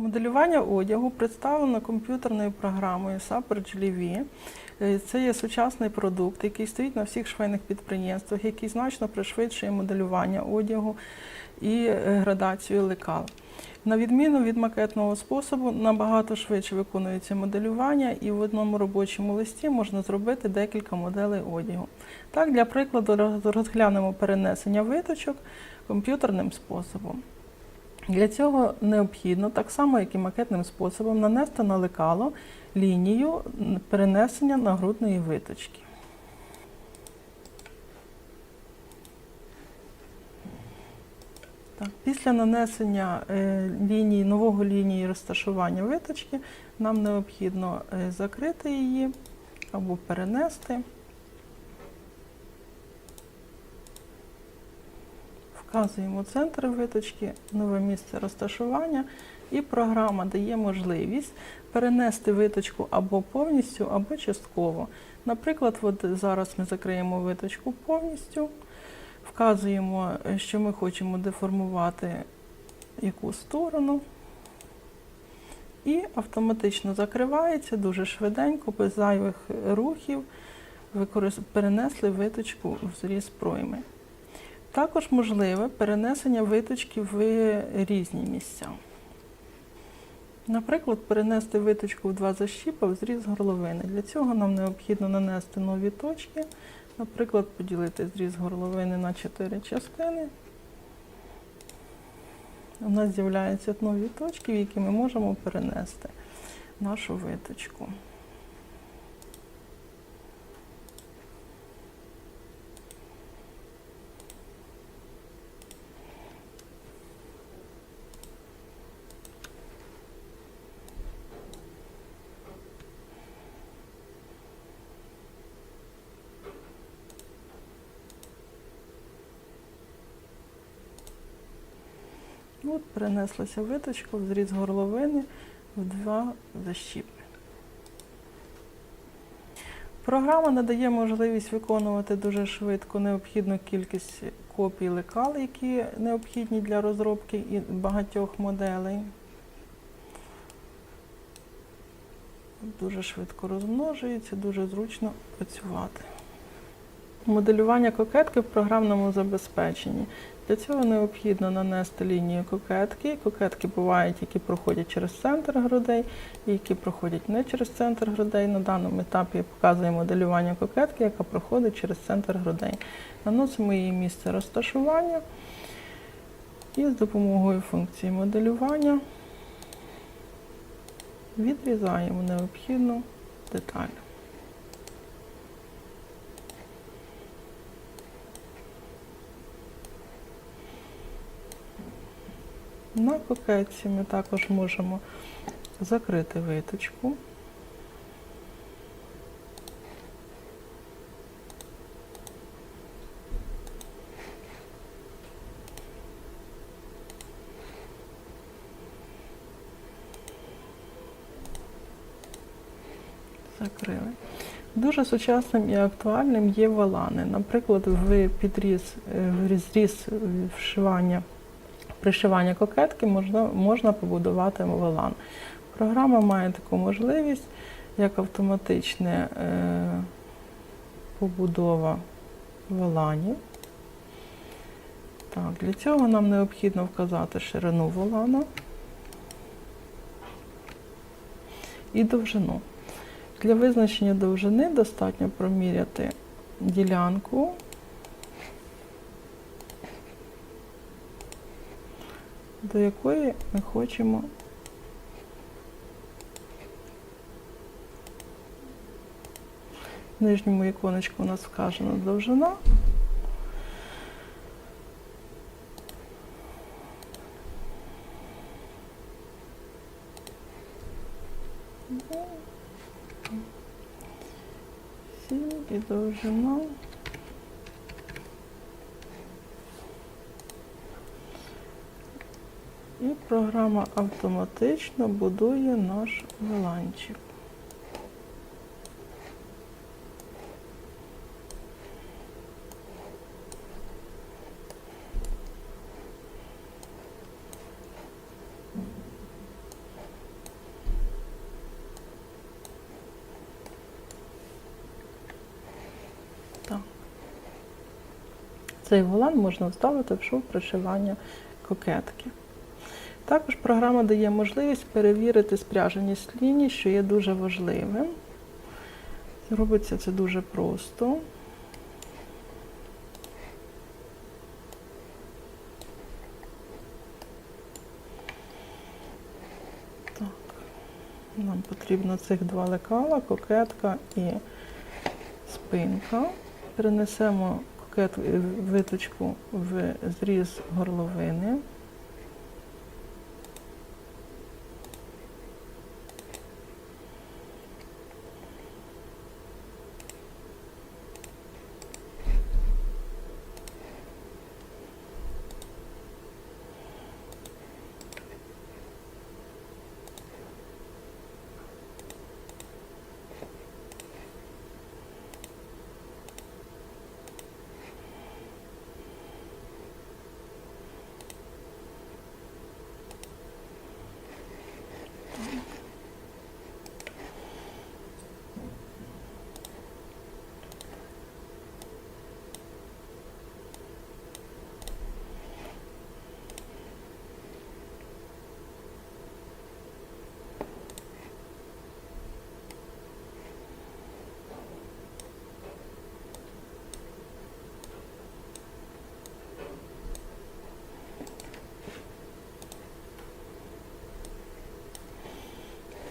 Моделювання одягу представлено комп'ютерною програмою Super GLV. Е, Це є сучасний продукт, який стоїть на всіх швейних підприємствах, який значно пришвидшує моделювання одягу і е, градацію лекал. На відміну від макетного способу, набагато швидше виконується моделювання, і в одному робочому листі можна зробити декілька моделей одягу. Так, для прикладу, розглянемо перенесення виточок комп'ютерним способом. Для цього необхідно, так само як і макетним способом, нанести на лекало лінію перенесення нагрудної виточки. Так, після нанесення е, лінії, нового лінії розташування виточки нам необхідно е, закрити її або перенести. Вказуємо центр виточки, нове місце розташування, і програма дає можливість перенести виточку або повністю, або частково. Наприклад, от зараз ми закриємо виточку повністю, вказуємо, що ми хочемо деформувати яку сторону. І автоматично закривається дуже швиденько, без зайвих рухів. Перенесли виточку в зріз пройми. Також можливе перенесення виточки в різні місця. Наприклад, перенести виточку в два защіпа в зріз горловини. Для цього нам необхідно нанести нові точки, наприклад, поділити зріз горловини на чотири частини. У нас з'являються нові точки, в які ми можемо перенести нашу виточку. От перенеслася виточка в зріз горловини в два защіпи. Програма надає можливість виконувати дуже швидко необхідну кількість копій лекал, які необхідні для розробки і багатьох моделей. Дуже швидко розмножується, дуже зручно працювати. Моделювання кокетки в програмному забезпеченні. Для цього необхідно нанести лінію кокетки. Кокетки бувають, які проходять через центр грудей, і які проходять не через центр грудей. На даному етапі я показую моделювання кокетки, яка проходить через центр грудей. Наносимо її місце розташування і з допомогою функції моделювання відрізаємо необхідну деталь. На кокетці ми також можемо закрити виточку. Закрили. Дуже сучасним і актуальним є волани. Наприклад, в підріз, е, в розріз вшивання пришивання кокетки можна, можна побудувати волан. Програма має таку можливість, як автоматична е, побудова воланів. Так, для цього нам необхідно вказати ширину волана і довжину. Для визначення довжини достатньо проміряти ділянку до якої ми хочемо в нижньому іконочку у нас вказана довжина. І довжина. Програма автоматично будує наш меланчик. Цей волан можна вставити в шов пришивання кокетки. Також програма дає можливість перевірити спряженість ліній, що є дуже важливим. Робиться це дуже просто. Так, нам потрібно цих два лекала, кокетка і спинка. Перенесемо кокет, виточку в зріз горловини.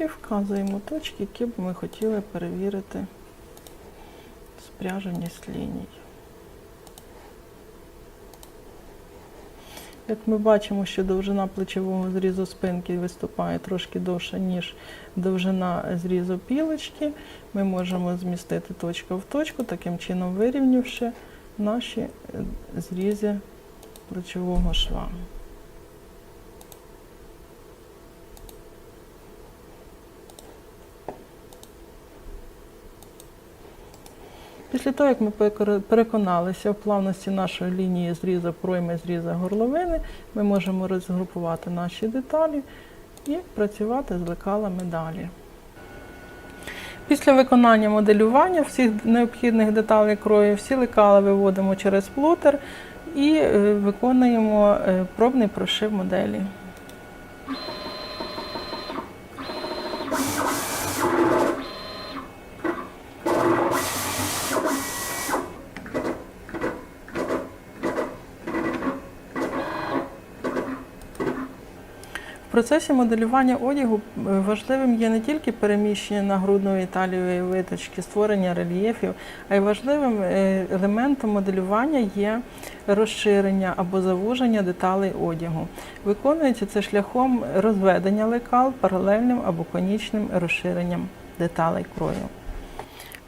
І вказуємо точки, які б ми хотіли перевірити спряженість ліній. Як ми бачимо, що довжина плечового зрізу спинки виступає трошки довше, ніж довжина зрізу пілочки, ми можемо змістити точку в точку, таким чином вирівнявши наші е, зрізи плечового шва. Після того, як ми переконалися в плавності нашої лінії зріза пройми, зріза горловини, ми можемо розгрупувати наші деталі і працювати з лекалами далі. Після виконання моделювання всіх необхідних деталей крою, всі лекала виводимо через плотер і е, виконуємо е, пробний прошив моделі. Процесі моделювання одягу е, важливим є не тільки переміщення нагрудної талієвої виточки, створення рельєфів, а й важливим е, елементом моделювання є розширення або завуження деталей одягу. Виконується це шляхом розведення лекал паралельним або конічним розширенням деталей крою.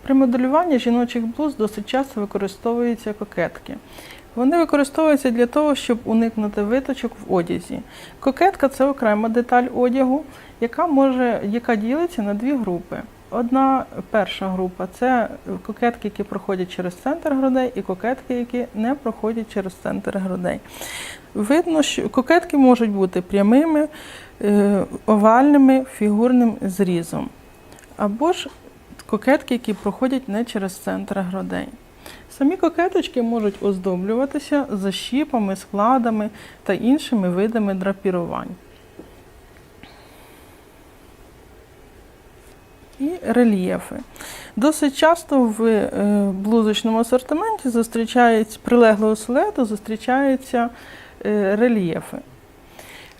При моделюванні жіночих блуз досить часто використовуються кокетки. Вони використовуються для того, щоб уникнути виточок в одязі. Кокетка це окрема деталь одягу, яка може, яка ділиться на дві групи. Одна перша група це кокетки, які проходять через центр грудей, і кокетки, які не проходять через центр грудей. Видно, що кокетки можуть бути прямими, е, овальними, фігурним зрізом. Або ж кокетки, які проходять не через центр грудей. Самі кокеточки можуть оздоблюватися защіпами, складами та іншими видами драпірувань. І рельєфи. Досить часто в е, блузочному асортименті зустрічаються прилеглого силуету зустрічаються е, рельєфи.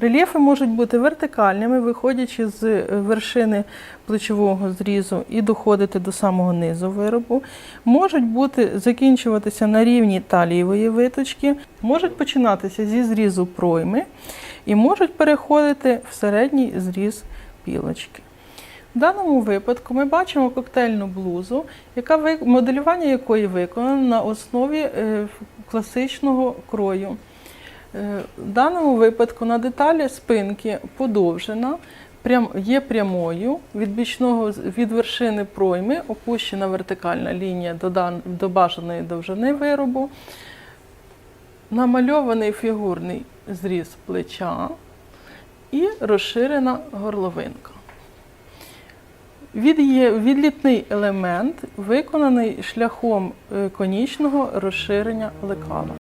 Рельєфи можуть бути вертикальними, виходячи з е, вершини плечового зрізу і доходити до самого низу виробу. Можуть бути закінчуватися на рівні талієвої виточки, можуть починатися зі зрізу пройми і можуть переходити в середній зріз пілочки. В даному випадку ми бачимо коктейльну блузу, яка моделювання якої виконано на основі е, класичного крою. Е, В даному випадку на деталі спинки подовжена, є прямою, від бічного від вершини пройми опущена вертикальна лінія до, бажаної довжини виробу, намальований фігурний зріз плеча і розширена горловинка. Відлітний елемент виконаний шляхом е, конічного розширення лекала.